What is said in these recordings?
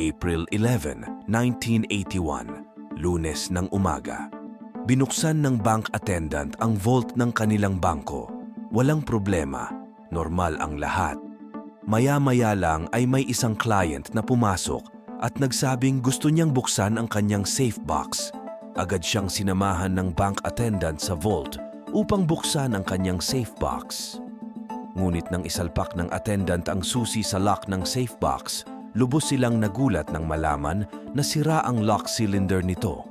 April 11, 1981, lunes ng umaga. Binuksan ng bank attendant ang vault ng kanilang bangko. Walang problema, normal ang lahat. Maya-maya lang ay may isang client na pumasok at nagsabing gusto niyang buksan ang kanyang safe box. Agad siyang sinamahan ng bank attendant sa vault upang buksan ang kanyang safe box. Ngunit nang isalpak ng attendant ang susi sa lock ng safe box, lubos silang nagulat nang malaman na sira ang lock cylinder nito.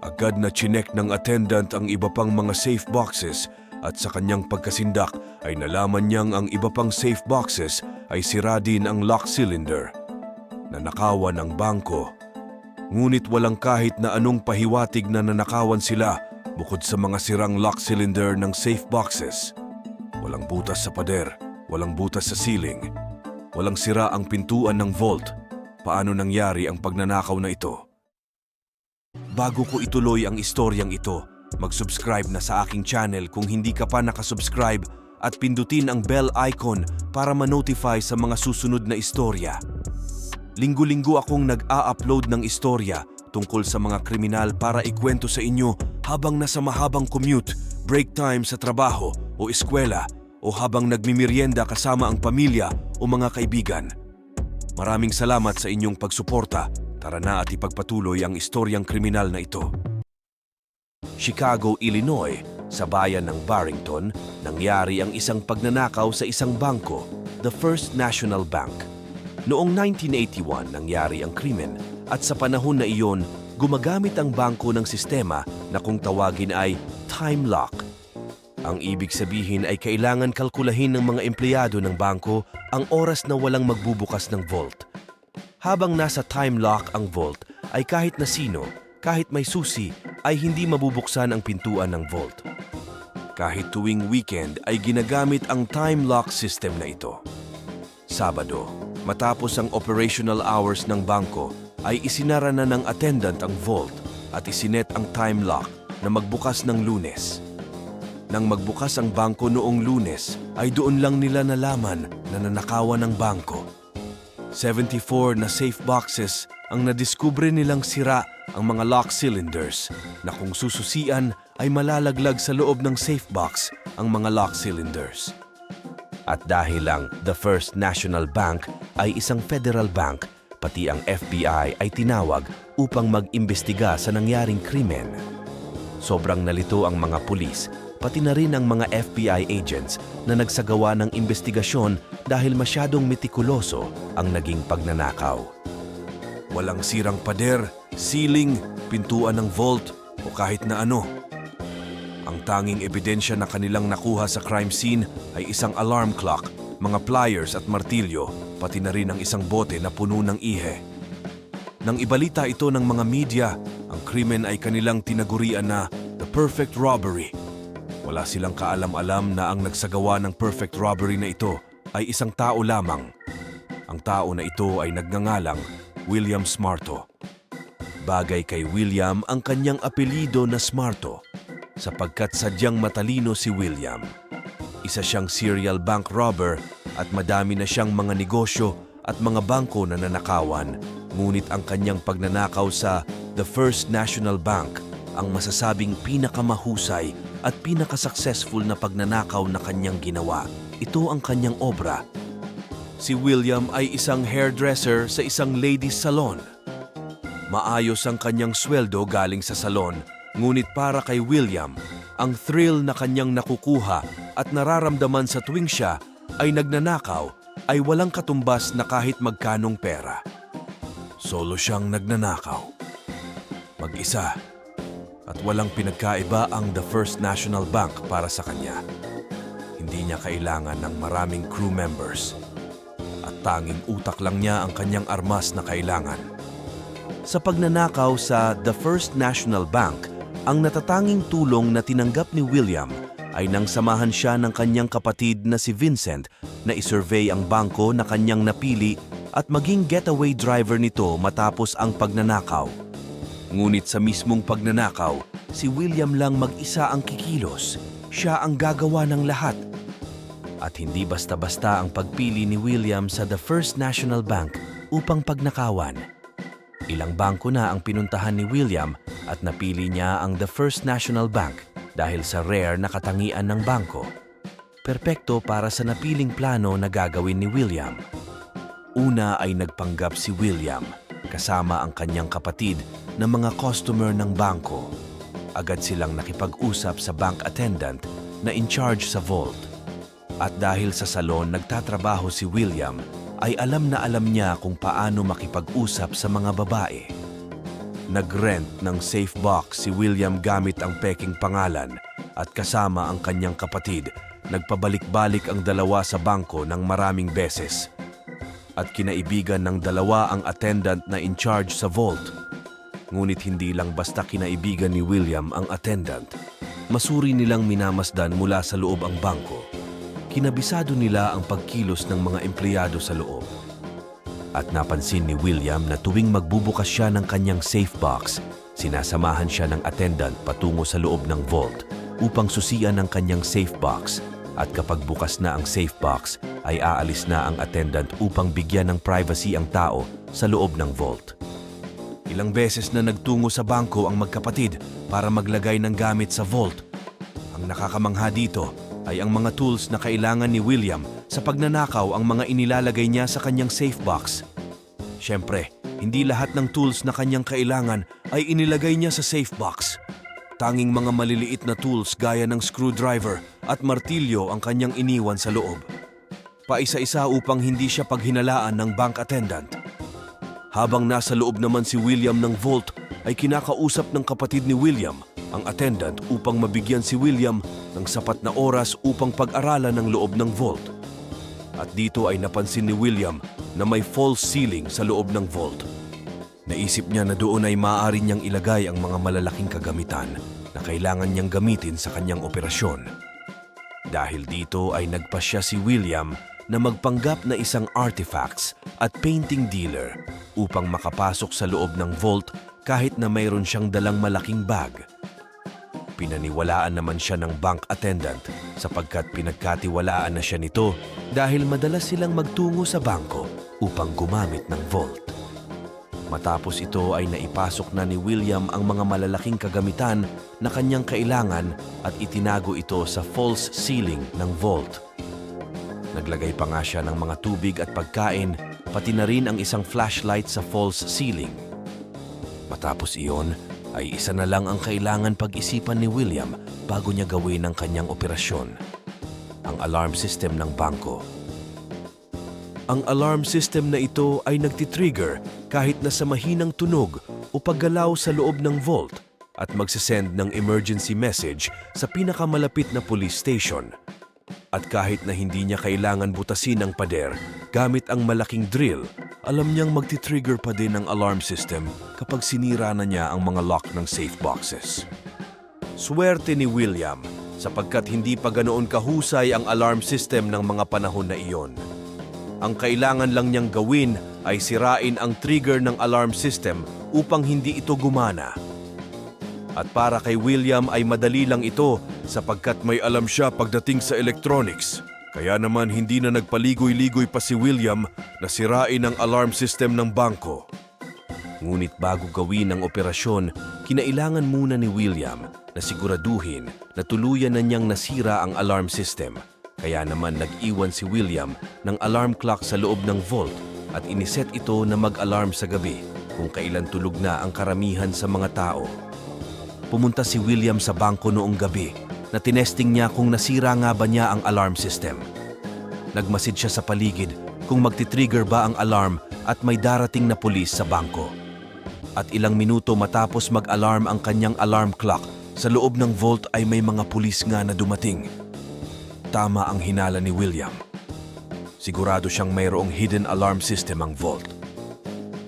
Agad na chinek ng attendant ang iba pang mga safe boxes at sa kanyang pagkasindak ay nalaman niyang ang iba pang safe boxes ay sira din ang lock cylinder. Nanakawan ang bangko. Ngunit walang kahit na anong pahiwatig na nanakawan sila bukod sa mga sirang lock cylinder ng safe boxes. Walang butas sa pader, walang butas sa ceiling, walang sira ang pintuan ng vault. Paano nangyari ang pagnanakaw na ito? Bago ko ituloy ang istoryang ito, mag-subscribe na sa aking channel kung hindi ka pa nakasubscribe at pindutin ang bell icon para ma-notify sa mga susunod na istorya. Linggo-linggo akong nag-a-upload ng istorya tungkol sa mga kriminal para ikwento sa inyo habang nasa mahabang commute, break time sa trabaho o eskwela o habang nagmimiryenda kasama ang pamilya o mga kaibigan. Maraming salamat sa inyong pagsuporta. Tara na at ipagpatuloy ang istoryang kriminal na ito. Chicago, Illinois, sa bayan ng Barrington, nangyari ang isang pagnanakaw sa isang bangko, the First National Bank. Noong 1981 nangyari ang krimen at sa panahon na iyon, gumagamit ang bangko ng sistema na kung tawagin ay time lock. Ang ibig sabihin ay kailangan kalkulahin ng mga empleyado ng bangko ang oras na walang magbubukas ng vault. Habang nasa time lock ang vault, ay kahit na sino, kahit may susi, ay hindi mabubuksan ang pintuan ng vault. Kahit tuwing weekend ay ginagamit ang time lock system na ito. Sabado, matapos ang operational hours ng bangko, ay isinara na ng attendant ang vault at isinet ang time lock na magbukas ng lunes. Nang magbukas ang bangko noong lunes, ay doon lang nila nalaman na nanakawan ng bangko. 74 na safe boxes ang nadiskubre nilang sira ang mga lock cylinders na kung sususian ay malalaglag sa loob ng safe box ang mga lock cylinders. At dahil lang the First National Bank ay isang federal bank, pati ang FBI ay tinawag upang mag-imbestiga sa nangyaring krimen. Sobrang nalito ang mga pulis, pati na rin ang mga FBI agents na nagsagawa ng investigasyon dahil masyadong metikuloso ang naging pagnanakaw. Walang sirang pader, ceiling, pintuan ng vault o kahit na ano. Ang tanging ebidensya na kanilang nakuha sa crime scene ay isang alarm clock, mga pliers at martilyo, pati na rin ang isang bote na puno ng ihe. Nang ibalita ito ng mga media, ang krimen ay kanilang tinagurian na the perfect robbery. Wala silang kaalam-alam na ang nagsagawa ng perfect robbery na ito ay isang tao lamang. Ang tao na ito ay nagngangalang William Smarto. Bagay kay William ang kanyang apelido na Smarto sapagkat sadyang matalino si William. Isa siyang serial bank robber at madami na siyang mga negosyo at mga bangko na nanakawan. Ngunit ang kanyang pagnanakaw sa The First National Bank ang masasabing pinakamahusay at pinakasuccessful na pagnanakaw na kanyang ginawa. Ito ang kanyang obra. Si William ay isang hairdresser sa isang ladies salon. Maayos ang kanyang sweldo galing sa salon, ngunit para kay William, ang thrill na kanyang nakukuha at nararamdaman sa tuwing siya ay nagnanakaw ay walang katumbas na kahit magkanong pera. Solo siyang nagnanakaw. Mag-isa. At walang pinagkaiba ang The First National Bank para sa kanya. Hindi niya kailangan ng maraming crew members. At tanging utak lang niya ang kanyang armas na kailangan. Sa pagnanakaw sa The First National Bank, ang natatanging tulong na tinanggap ni William ay nang samahan siya ng kanyang kapatid na si Vincent na isurvey ang bangko na kanyang napili at maging getaway driver nito matapos ang pagnanakaw. Ngunit sa mismong pagnanakaw, si William lang mag-isa ang kikilos. Siya ang gagawa ng lahat. At hindi basta-basta ang pagpili ni William sa The First National Bank upang pagnakawan. Ilang bangko na ang pinuntahan ni William at napili niya ang The First National Bank dahil sa rare na katangian ng bangko. Perpekto para sa napiling plano na gagawin ni William. Una ay nagpanggap si William kasama ang kanyang kapatid na mga customer ng bangko. Agad silang nakipag-usap sa bank attendant na in charge sa vault. At dahil sa salon nagtatrabaho si William, ay alam na alam niya kung paano makipag-usap sa mga babae. Nag-rent ng safe box si William gamit ang peking pangalan at kasama ang kanyang kapatid, nagpabalik-balik ang dalawa sa bangko ng maraming beses. At kinaibigan ng dalawa ang attendant na in charge sa vault. Ngunit hindi lang basta kinaibigan ni William ang attendant. Masuri nilang minamasdan mula sa loob ang bangko. Kinabisado nila ang pagkilos ng mga empleyado sa loob. At napansin ni William na tuwing magbubukas siya ng kanyang safe box, sinasamahan siya ng attendant patungo sa loob ng vault upang susian ang kanyang safe box at kapag bukas na ang safe box ay aalis na ang attendant upang bigyan ng privacy ang tao sa loob ng vault. Ilang beses na nagtungo sa bangko ang magkapatid para maglagay ng gamit sa vault. Ang nakakamangha dito ay ang mga tools na kailangan ni William sa pagnanakaw ang mga inilalagay niya sa kanyang safe box. Siyempre, hindi lahat ng tools na kanyang kailangan ay inilagay niya sa safe box. Tanging mga maliliit na tools gaya ng screwdriver at martilyo ang kanyang iniwan sa loob. Paisa-isa upang hindi siya paghinalaan ng bank attendant. Habang nasa loob naman si William ng vault, ay kinakausap ng kapatid ni William, ang attendant upang mabigyan si William ng sapat na oras upang pag-aralan ng loob ng vault. At dito ay napansin ni William na may false ceiling sa loob ng vault. Naisip niya na doon ay maaari niyang ilagay ang mga malalaking kagamitan na kailangan niyang gamitin sa kanyang operasyon. Dahil dito ay nagpasya si William na magpanggap na isang artifacts at painting dealer upang makapasok sa loob ng vault kahit na mayroon siyang dalang malaking bag. Pinaniwalaan naman siya ng bank attendant sapagkat pinagkatiwalaan na siya nito dahil madalas silang magtungo sa bangko upang gumamit ng vault. Matapos ito ay naipasok na ni William ang mga malalaking kagamitan na kanyang kailangan at itinago ito sa false ceiling ng vault. Naglagay pa nga siya ng mga tubig at pagkain, pati na rin ang isang flashlight sa false ceiling. Matapos iyon, ay isa na lang ang kailangan pag-isipan ni William bago niya gawin ang kanyang operasyon. Ang alarm system ng bangko. Ang alarm system na ito ay nagtitrigger kahit na sa mahinang tunog o paggalaw sa loob ng vault at magsisend ng emergency message sa pinakamalapit na police station. At kahit na hindi niya kailangan butasin ang pader gamit ang malaking drill, alam niyang magti-trigger pa din ang alarm system kapag sinira na niya ang mga lock ng safe boxes. Swerte ni William sapagkat hindi pa ganoon kahusay ang alarm system ng mga panahon na iyon. Ang kailangan lang niyang gawin ay sirain ang trigger ng alarm system upang hindi ito gumana. At para kay William ay madali lang ito sapagkat may alam siya pagdating sa electronics. Kaya naman hindi na nagpaligoy-ligoy pa si William na sirain ang alarm system ng bangko. Ngunit bago gawin ang operasyon, kinailangan muna ni William na siguraduhin na tuluyan na niyang nasira ang alarm system. Kaya naman nag-iwan si William ng alarm clock sa loob ng vault at iniset ito na mag-alarm sa gabi kung kailan tulog na ang karamihan sa mga tao. Pumunta si William sa bangko noong gabi na tinesting niya kung nasira nga ba niya ang alarm system. Nagmasid siya sa paligid kung magti-trigger ba ang alarm at may darating na pulis sa bangko. At ilang minuto matapos mag-alarm ang kanyang alarm clock, sa loob ng vault ay may mga pulis nga na dumating. Tama ang hinala ni William. Sigurado siyang mayroong hidden alarm system ang vault.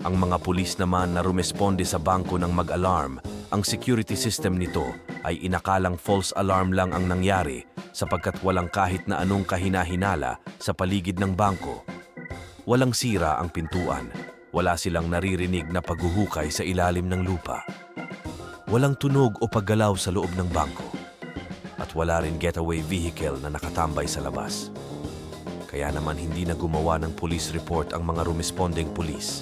Ang mga pulis naman na rumesponde sa bangko ng mag-alarm, ang security system nito ay inakalang false alarm lang ang nangyari sapagkat walang kahit na anong kahinahinala sa paligid ng bangko. Walang sira ang pintuan, wala silang naririnig na paghuhukay sa ilalim ng lupa. Walang tunog o paggalaw sa loob ng bangko. At wala rin getaway vehicle na nakatambay sa labas. Kaya naman hindi na gumawa ng police report ang mga rumesponding pulis.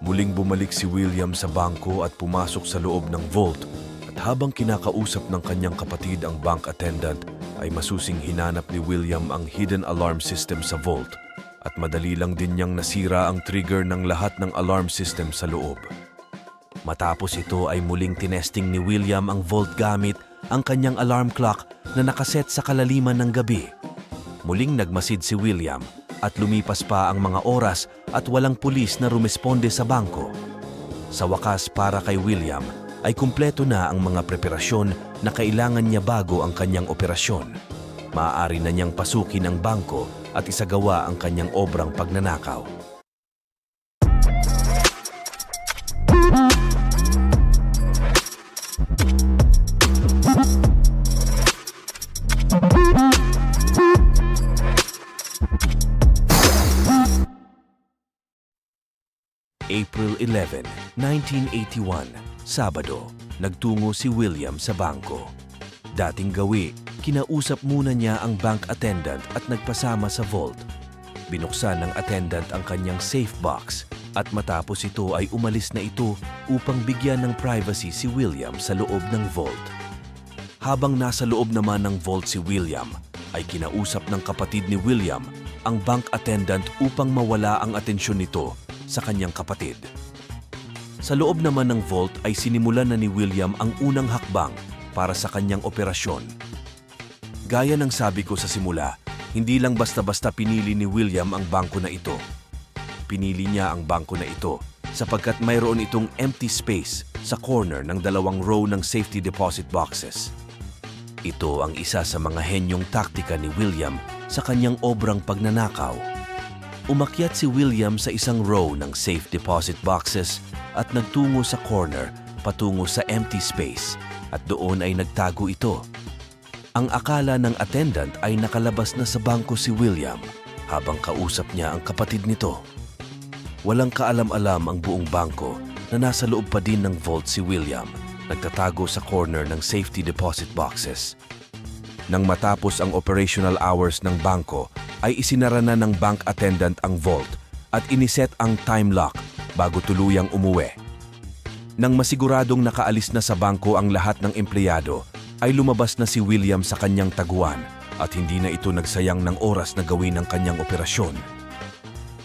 Muling bumalik si William sa bangko at pumasok sa loob ng vault at habang kinakausap ng kanyang kapatid ang bank attendant ay masusing hinanap ni William ang hidden alarm system sa vault at madali lang din niyang nasira ang trigger ng lahat ng alarm system sa loob. Matapos ito ay muling tinesting ni William ang vault gamit ang kanyang alarm clock na nakaset sa kalaliman ng gabi. Muling nagmasid si William at lumipas pa ang mga oras at walang pulis na rumesponde sa bangko. Sa wakas para kay William ay kumpleto na ang mga preparasyon na kailangan niya bago ang kanyang operasyon. Maaari na niyang pasukin ang bangko at isagawa ang kanyang obrang pagnanakaw. April 11, 1981, Sabado, nagtungo si William sa bangko. Dating gawi, kinausap muna niya ang bank attendant at nagpasama sa vault. Binuksan ng attendant ang kanyang safe box at matapos ito ay umalis na ito upang bigyan ng privacy si William sa loob ng vault. Habang nasa loob naman ng vault si William, ay kinausap ng kapatid ni William ang bank attendant upang mawala ang atensyon nito sa kanyang kapatid. Sa loob naman ng vault ay sinimulan na ni William ang unang hakbang para sa kanyang operasyon. Gaya ng sabi ko sa simula, hindi lang basta-basta pinili ni William ang bangko na ito. Pinili niya ang bangko na ito sapagkat mayroon itong empty space sa corner ng dalawang row ng safety deposit boxes. Ito ang isa sa mga henyong taktika ni William sa kanyang obrang pagnanakaw. Umakyat si William sa isang row ng safe deposit boxes at nagtungo sa corner patungo sa empty space at doon ay nagtago ito. Ang akala ng attendant ay nakalabas na sa bangko si William habang kausap niya ang kapatid nito. Walang kaalam-alam ang buong bangko na nasa loob pa din ng vault si William, nagtatago sa corner ng safety deposit boxes. Nang matapos ang operational hours ng bangko, ay isinara na ng bank attendant ang vault at iniset ang time lock bago tuluyang umuwi. Nang masiguradong nakaalis na sa bangko ang lahat ng empleyado, ay lumabas na si William sa kanyang taguan at hindi na ito nagsayang ng oras na gawin ang kanyang operasyon.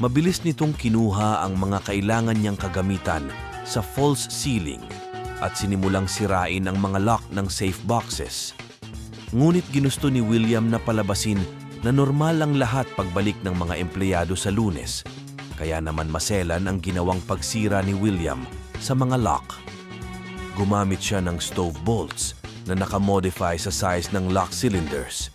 Mabilis nitong kinuha ang mga kailangan niyang kagamitan sa false ceiling at sinimulang sirain ang mga lock ng safe boxes. Ngunit ginusto ni William na palabasin na normal lang lahat pagbalik ng mga empleyado sa lunes. Kaya naman maselan ang ginawang pagsira ni William sa mga lock. Gumamit siya ng stove bolts na nakamodify sa size ng lock cylinders.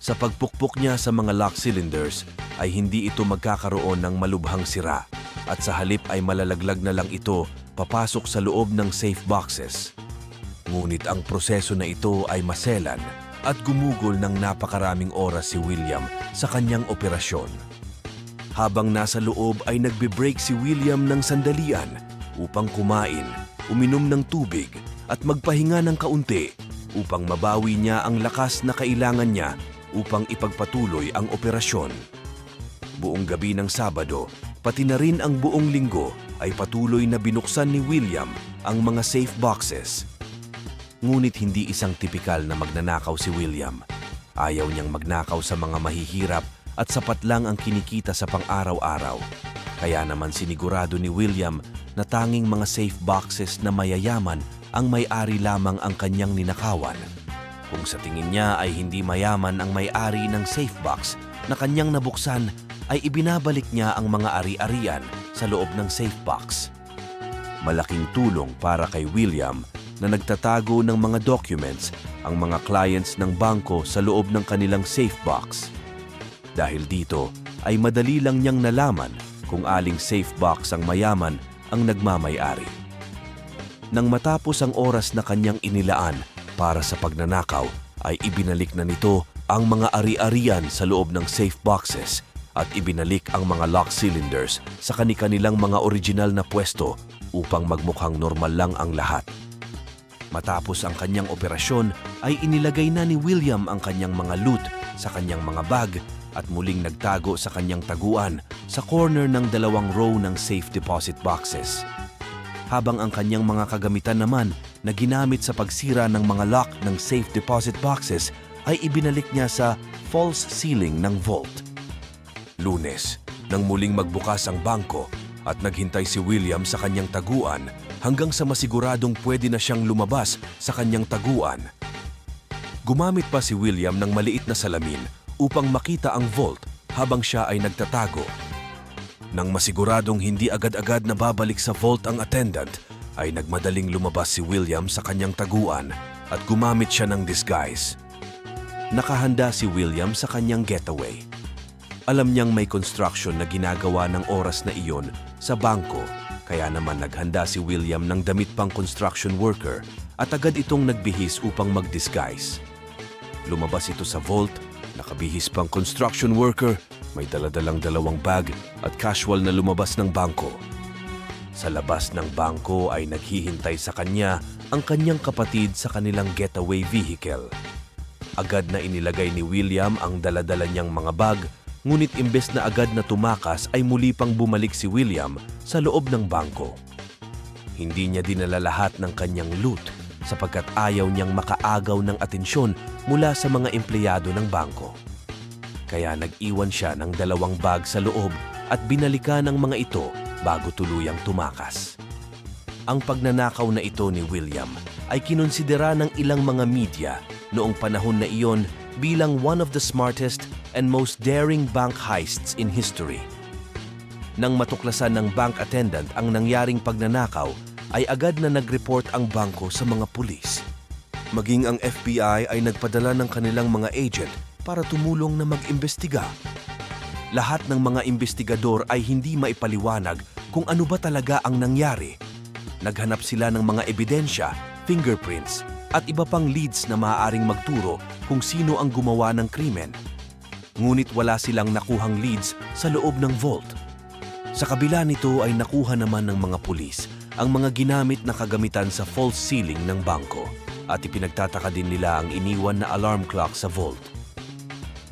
Sa pagpukpok niya sa mga lock cylinders ay hindi ito magkakaroon ng malubhang sira at sa halip ay malalaglag na lang ito papasok sa loob ng safe boxes. Ngunit ang proseso na ito ay maselan at gumugol ng napakaraming oras si William sa kanyang operasyon. Habang nasa loob ay nagbe-break si William ng sandalian upang kumain, uminom ng tubig at magpahinga ng kaunti upang mabawi niya ang lakas na kailangan niya upang ipagpatuloy ang operasyon. Buong gabi ng Sabado, pati na rin ang buong linggo ay patuloy na binuksan ni William ang mga safe boxes Ngunit hindi isang tipikal na magnanakaw si William. Ayaw niyang magnakaw sa mga mahihirap at sapat lang ang kinikita sa pang-araw-araw. Kaya naman sinigurado ni William na tanging mga safe boxes na mayayaman ang may-ari lamang ang kanyang ninakawan. Kung sa tingin niya ay hindi mayaman ang may-ari ng safe box na kanyang nabuksan, ay ibinabalik niya ang mga ari-arian sa loob ng safe box. Malaking tulong para kay William na nagtatago ng mga documents ang mga clients ng bangko sa loob ng kanilang safe box. Dahil dito ay madali lang niyang nalaman kung aling safe box ang mayaman ang nagmamay-ari. Nang matapos ang oras na kanyang inilaan para sa pagnanakaw, ay ibinalik na nito ang mga ari-arian sa loob ng safe boxes at ibinalik ang mga lock cylinders sa kani-kanilang mga original na pwesto upang magmukhang normal lang ang lahat. Matapos ang kanyang operasyon ay inilagay na ni William ang kanyang mga loot sa kanyang mga bag at muling nagtago sa kanyang taguan sa corner ng dalawang row ng safe deposit boxes. Habang ang kanyang mga kagamitan naman na ginamit sa pagsira ng mga lock ng safe deposit boxes ay ibinalik niya sa false ceiling ng vault. Lunes, nang muling magbukas ang bangko at naghintay si William sa kanyang taguan hanggang sa masiguradong pwede na siyang lumabas sa kanyang taguan. Gumamit pa si William ng maliit na salamin upang makita ang vault habang siya ay nagtatago. Nang masiguradong hindi agad-agad na babalik sa vault ang attendant, ay nagmadaling lumabas si William sa kanyang taguan at gumamit siya ng disguise. Nakahanda si William sa kanyang getaway. Alam niyang may construction na ginagawa ng oras na iyon sa bangko, kaya naman naghanda si William ng damit pang construction worker at agad itong nagbihis upang mag-disguise. Lumabas ito sa vault, nakabihis pang construction worker, may daladalang dalawang bag at casual na lumabas ng bangko. Sa labas ng bangko ay naghihintay sa kanya ang kanyang kapatid sa kanilang getaway vehicle. Agad na inilagay ni William ang daladala niyang mga bag, ngunit imbes na agad na tumakas ay muli pang bumalik si William sa loob ng bangko. Hindi niya dinala lahat ng kanyang loot sapagkat ayaw niyang makaagaw ng atensyon mula sa mga empleyado ng bangko. Kaya nag-iwan siya ng dalawang bag sa loob at binalikan ng mga ito bago tuluyang tumakas. Ang pagnanakaw na ito ni William ay kinonsidera ng ilang mga media noong panahon na iyon bilang one of the smartest and most daring bank heists in history. Nang matuklasan ng bank attendant ang nangyaring pagnanakaw, ay agad na nag-report ang bangko sa mga pulis. Maging ang FBI ay nagpadala ng kanilang mga agent para tumulong na mag-imbestiga. Lahat ng mga investigador ay hindi maipaliwanag kung ano ba talaga ang nangyari. Naghanap sila ng mga ebidensya, fingerprints, at iba pang leads na maaaring magturo kung sino ang gumawa ng krimen. Ngunit wala silang nakuhang leads sa loob ng vault. Sa kabila nito ay nakuha naman ng mga pulis ang mga ginamit na kagamitan sa false ceiling ng bangko at ipinagtataka din nila ang iniwan na alarm clock sa vault.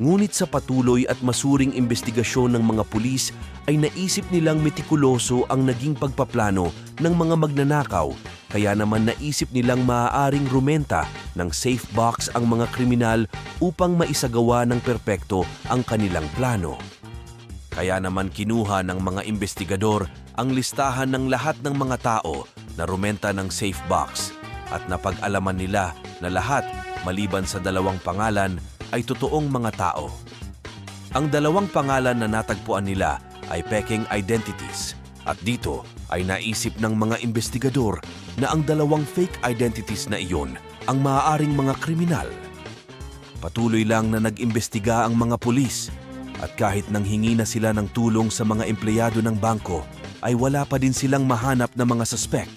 Ngunit sa patuloy at masuring investigasyon ng mga pulis ay naisip nilang metikuloso ang naging pagpaplano ng mga magnanakaw kaya naman naisip nilang maaaring rumenta ng safe box ang mga kriminal upang maisagawa ng perpekto ang kanilang plano. Kaya naman kinuha ng mga investigador ang listahan ng lahat ng mga tao na rumenta ng safe box at napag-alaman nila na lahat maliban sa dalawang pangalan ay totoong mga tao. Ang dalawang pangalan na natagpuan nila ay peking identities at dito ay naisip ng mga investigador na ang dalawang fake identities na iyon ang maaaring mga kriminal. Patuloy lang na nag-imbestiga ang mga pulis at kahit nang hingi na sila ng tulong sa mga empleyado ng bangko ay wala pa din silang mahanap na mga suspect.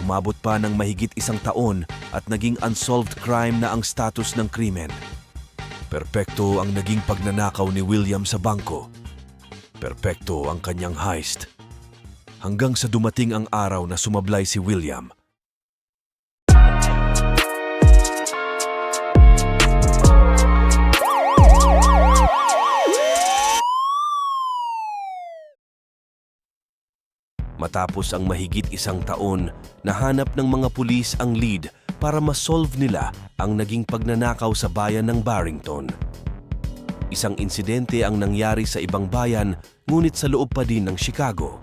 Umabot pa ng mahigit isang taon at naging unsolved crime na ang status ng krimen. Perpekto ang naging pagnanakaw ni William sa bangko. Perpekto ang kanyang heist. Hanggang sa dumating ang araw na sumablay si William. Matapos ang mahigit isang taon, nahanap ng mga pulis ang lead para masolve nila ang naging pagnanakaw sa bayan ng Barrington. Isang insidente ang nangyari sa ibang bayan ngunit sa loob pa din ng Chicago.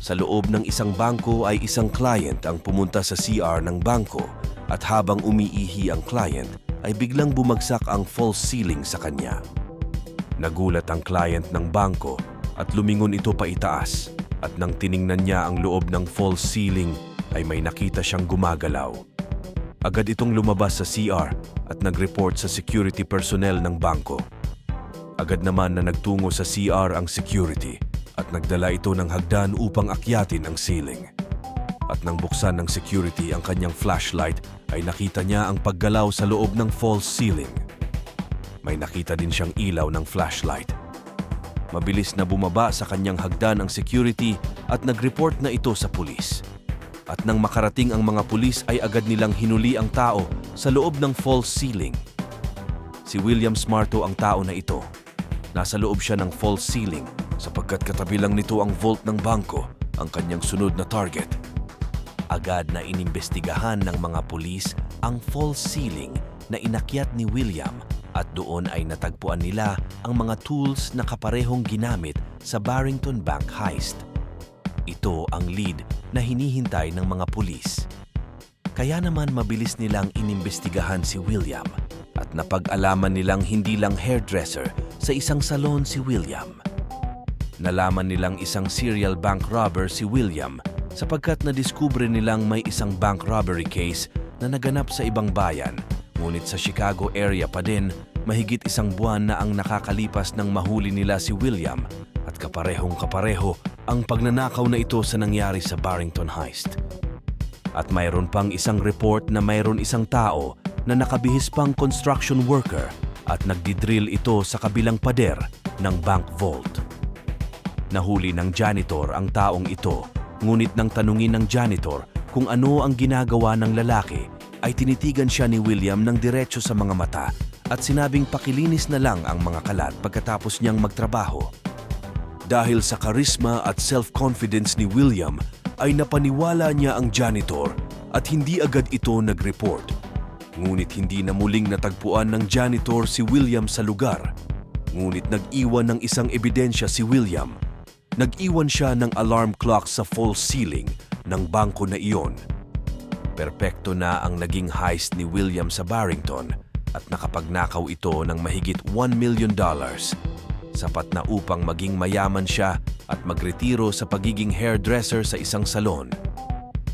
Sa loob ng isang bangko ay isang client ang pumunta sa CR ng bangko at habang umiihi ang client ay biglang bumagsak ang false ceiling sa kanya. Nagulat ang client ng bangko at lumingon ito pa itaas at nang tiningnan niya ang loob ng false ceiling ay may nakita siyang gumagalaw. Agad itong lumabas sa CR at nag-report sa security personnel ng bangko. Agad naman na nagtungo sa CR ang security at nagdala ito ng hagdan upang akyatin ang ceiling. At nang buksan ng security ang kanyang flashlight ay nakita niya ang paggalaw sa loob ng false ceiling. May nakita din siyang ilaw ng flashlight. Mabilis na bumaba sa kanyang hagdan ang security at nag-report na ito sa pulis. At nang makarating ang mga pulis ay agad nilang hinuli ang tao sa loob ng false ceiling. Si William Smarto ang tao na ito Nasa loob siya ng false ceiling sapagkat katabi lang nito ang vault ng bangko, ang kanyang sunod na target. Agad na inimbestigahan ng mga pulis ang false ceiling na inakyat ni William at doon ay natagpuan nila ang mga tools na kaparehong ginamit sa Barrington Bank heist. Ito ang lead na hinihintay ng mga pulis. Kaya naman mabilis nilang inimbestigahan si William at napag-alaman nilang hindi lang hairdresser sa isang salon si William. Nalaman nilang isang serial bank robber si William sapagkat nadiskubre nilang may isang bank robbery case na naganap sa ibang bayan. Ngunit sa Chicago area pa din, mahigit isang buwan na ang nakakalipas nang mahuli nila si William at kaparehong kapareho ang pagnanakaw na ito sa nangyari sa Barrington Heist. At mayroon pang isang report na mayroon isang tao na nakabihis pang construction worker at nagdidrill ito sa kabilang pader ng bank vault. Nahuli ng janitor ang taong ito, ngunit nang tanungin ng janitor kung ano ang ginagawa ng lalaki, ay tinitigan siya ni William ng diretso sa mga mata at sinabing pakilinis na lang ang mga kalat pagkatapos niyang magtrabaho. Dahil sa karisma at self-confidence ni William, ay napaniwala niya ang janitor at hindi agad ito nag-report. Ngunit hindi na muling natagpuan ng janitor si William sa lugar. Ngunit nag-iwan ng isang ebidensya si William. Nag-iwan siya ng alarm clock sa false ceiling ng bangko na iyon. Perpekto na ang naging heist ni William sa Barrington at nakapagnakaw ito ng mahigit $1 million. Sapat na upang maging mayaman siya at magretiro sa pagiging hairdresser sa isang salon.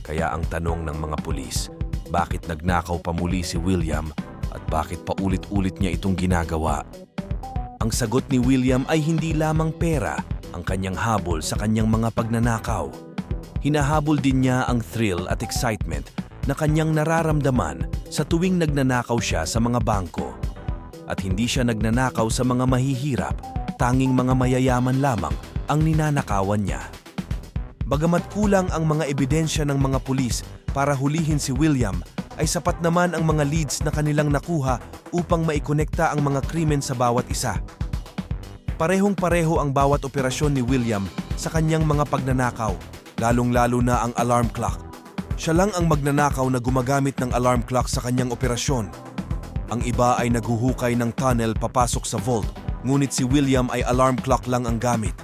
Kaya ang tanong ng mga pulis, bakit nagnakaw pa muli si William at bakit paulit-ulit niya itong ginagawa? Ang sagot ni William ay hindi lamang pera ang kanyang habol sa kanyang mga pagnanakaw. Hinahabol din niya ang thrill at excitement na kanyang nararamdaman sa tuwing nagnanakaw siya sa mga bangko. At hindi siya nagnanakaw sa mga mahihirap, tanging mga mayayaman lamang ang ninanakawan niya. Bagamat kulang ang mga ebidensya ng mga pulis para hulihin si William, ay sapat naman ang mga leads na kanilang nakuha upang maikonekta ang mga krimen sa bawat isa. Parehong-pareho ang bawat operasyon ni William sa kanyang mga pagnanakaw, lalong-lalo na ang alarm clock. Siya lang ang magnanakaw na gumagamit ng alarm clock sa kanyang operasyon. Ang iba ay naghuhukay ng tunnel papasok sa vault, ngunit si William ay alarm clock lang ang gamit.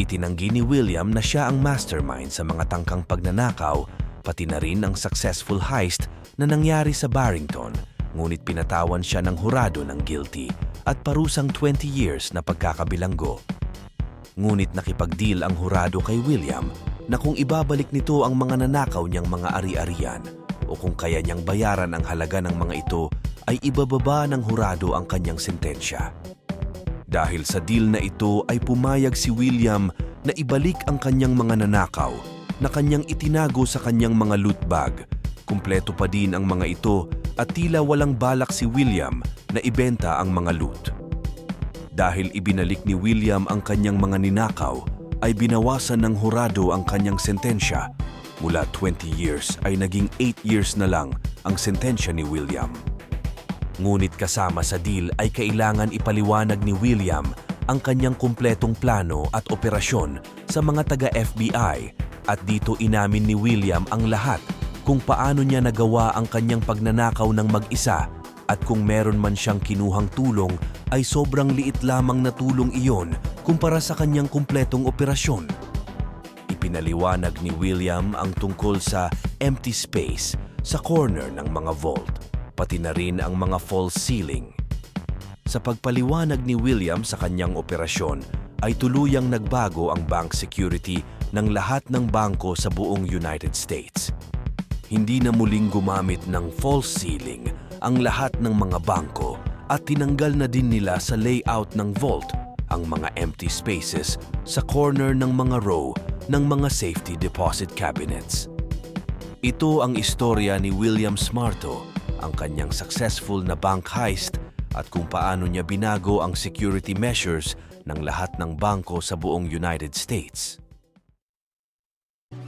Itinanggi ni William na siya ang mastermind sa mga tangkang pagnanakaw, pati na rin ang successful heist na nangyari sa Barrington, ngunit pinatawan siya ng hurado ng guilty at parusang 20 years na pagkakabilanggo. Ngunit nakipagdeal ang hurado kay William na kung ibabalik nito ang mga nanakaw niyang mga ari-arian o kung kaya niyang bayaran ang halaga ng mga ito ay ibababa ng hurado ang kanyang sentensya. Dahil sa deal na ito ay pumayag si William na ibalik ang kanyang mga nanakaw na kanyang itinago sa kanyang mga loot bag. Kumpleto pa din ang mga ito at tila walang balak si William na ibenta ang mga loot. Dahil ibinalik ni William ang kanyang mga ninakaw, ay binawasan ng hurado ang kanyang sentensya. Mula 20 years ay naging 8 years na lang ang sentensya ni William. Ngunit kasama sa deal ay kailangan ipaliwanag ni William ang kanyang kumpletong plano at operasyon sa mga taga-FBI at dito inamin ni William ang lahat kung paano niya nagawa ang kanyang pagnanakaw ng mag-isa at kung meron man siyang kinuhang tulong ay sobrang liit lamang na tulong iyon kumpara sa kanyang kumpletong operasyon. Ipinaliwanag ni William ang tungkol sa empty space sa corner ng mga vault, pati na rin ang mga false ceiling. Sa pagpaliwanag ni William sa kanyang operasyon, ay tuluyang nagbago ang bank security ng lahat ng bangko sa buong United States. Hindi na muling gumamit ng false ceiling ang lahat ng mga bangko at tinanggal na din nila sa layout ng vault ang mga empty spaces sa corner ng mga row ng mga safety deposit cabinets. Ito ang istorya ni William Smarto, ang kanyang successful na bank heist at kung paano niya binago ang security measures ng lahat ng bangko sa buong United States.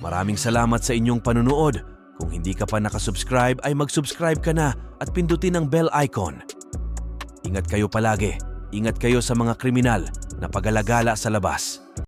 Maraming salamat sa inyong panunood. Kung hindi ka pa nakasubscribe ay mag-subscribe ka na at pindutin ang bell icon. Ingat kayo palagi. Ingat kayo sa mga kriminal na pagalagala sa labas.